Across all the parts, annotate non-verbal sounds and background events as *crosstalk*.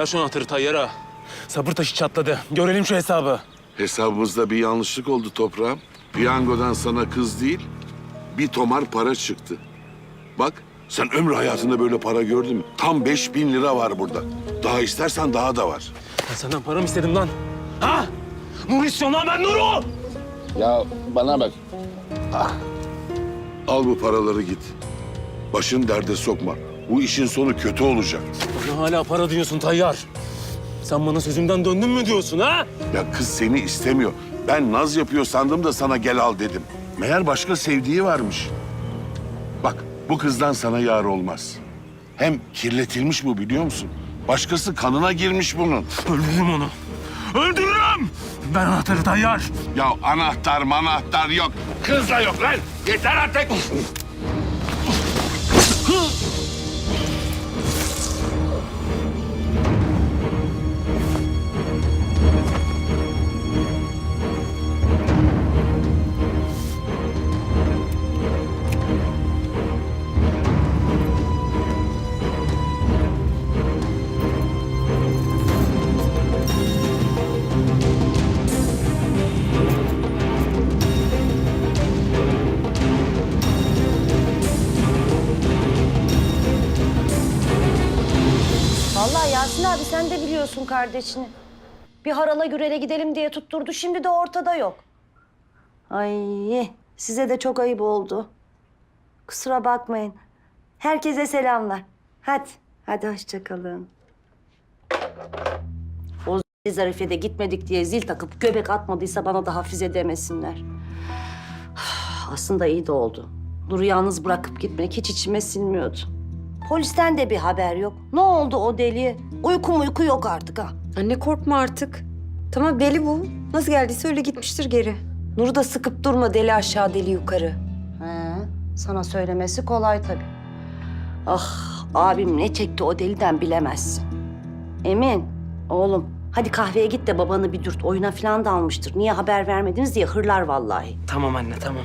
Ver şu anahtarı Tayyar'a. Sabır taşı çatladı. Görelim şu hesabı. Hesabımızda bir yanlışlık oldu toprağım. Piyangodan sana kız değil, bir tomar para çıktı. Bak, sen ömrü hayatında böyle para gördün mü? Tam beş bin lira var burada. Daha istersen daha da var. Ben senden para mı istedim lan? Ha? Nur istiyorum lan ben Nur'u! Ya bana bak. Al bu paraları git. Başın derde sokma. Bu işin sonu kötü olacak. Bana hala para diyorsun Tayyar. Sen bana sözümden döndün mü diyorsun ha? Ya kız seni istemiyor. Ben naz yapıyor sandım da sana gel al dedim. Meğer başka sevdiği varmış. Bak bu kızdan sana yar olmaz. Hem kirletilmiş bu biliyor musun? Başkası kanına girmiş bunun. Öldürürüm onu. Öldürürüm! Ben anahtarı Tayyar. Ya anahtar manahtar yok. Kız da yok lan. Yeter artık. *laughs* Yasin abi sen de biliyorsun kardeşini. Bir harala gürele gidelim diye tutturdu. Şimdi de ortada yok. Ay size de çok ayıp oldu. Kusura bakmayın. Herkese selamlar. Hadi, hadi hoşça kalın. O z- Zarife de gitmedik diye zil takıp göbek atmadıysa bana da hafize demesinler. *sighs* Aslında iyi de oldu. Nur'u yalnız bırakıp gitmek hiç içime sinmiyordu. Polisten de bir haber yok. Ne oldu o deliye? Uyku uyku yok artık ha. Anne korkma artık. Tamam deli bu. Nasıl geldiyse öyle gitmiştir geri. Nur'u da sıkıp durma deli aşağı deli yukarı. He, sana söylemesi kolay tabii. Ah, abim ne çekti o deliden bilemezsin. Emin, oğlum hadi kahveye git de babanı bir dürt. Oyuna falan da almıştır. Niye haber vermediniz diye hırlar vallahi. Tamam anne tamam.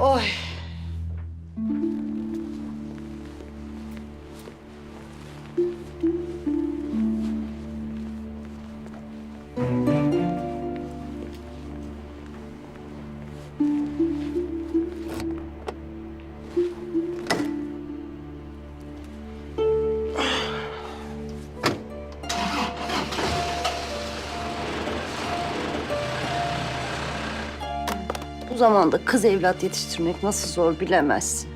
Oy. Zamanda kız evlat yetiştirmek nasıl zor bilemezsin.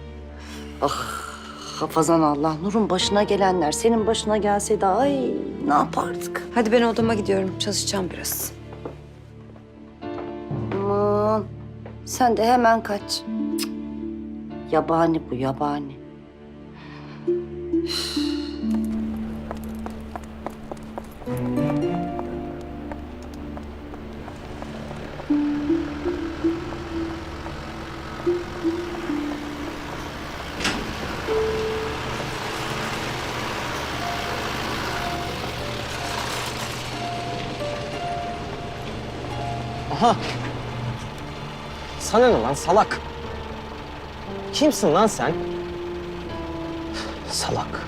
Ah hafazan Allah Nur'un başına gelenler senin başına gelse de ay ne yapardık? Hadi ben odama gidiyorum. Çalışacağım biraz. Aman sen de hemen kaç. Cık. Yabani bu yabani. Aha. Sana ne lan salak? Kimsin lan sen? Salak.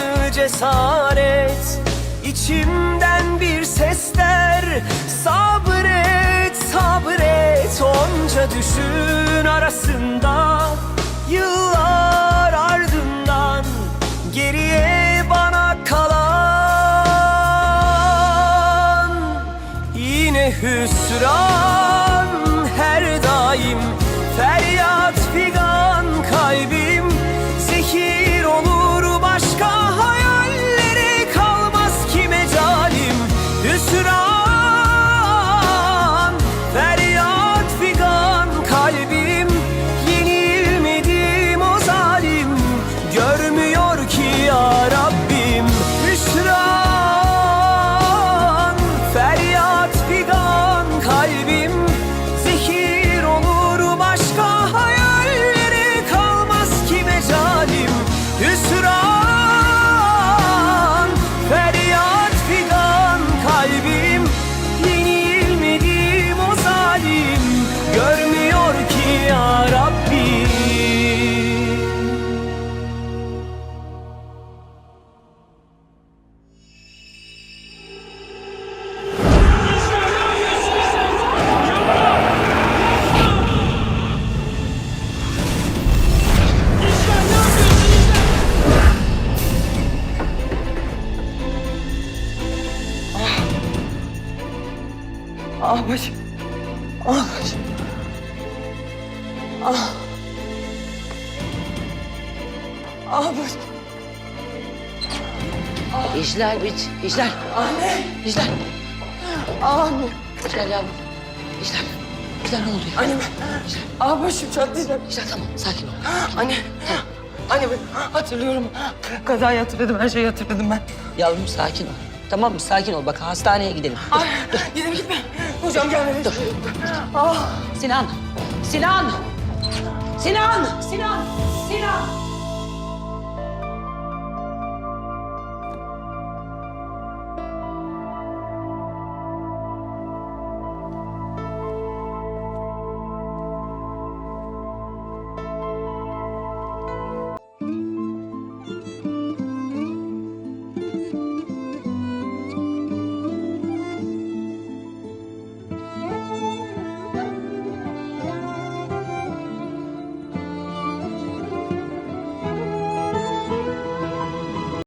cesaret. İçimden bir sesler Sabret, sabret. Onca düşün arasında Yıllar Başım. İşler bit, işler. Anne. İşler, Anne. işler yavrum. İşler, işler ne oluyor? Anne. Ah başım çatlayacak. İşler tamam, sakin ol. Anne. Anne ben hatırlıyorum. Kazayı hatırladım. Her şeyi hatırladım ben. Yavrum sakin ol. Tamam mı? Sakin ol. Bak hastaneye gidelim. Ay, gidip gitme. Hocam gelmedi. Dur. Ah. Sinan, Sinan! Sinan! Sinan! Sinan!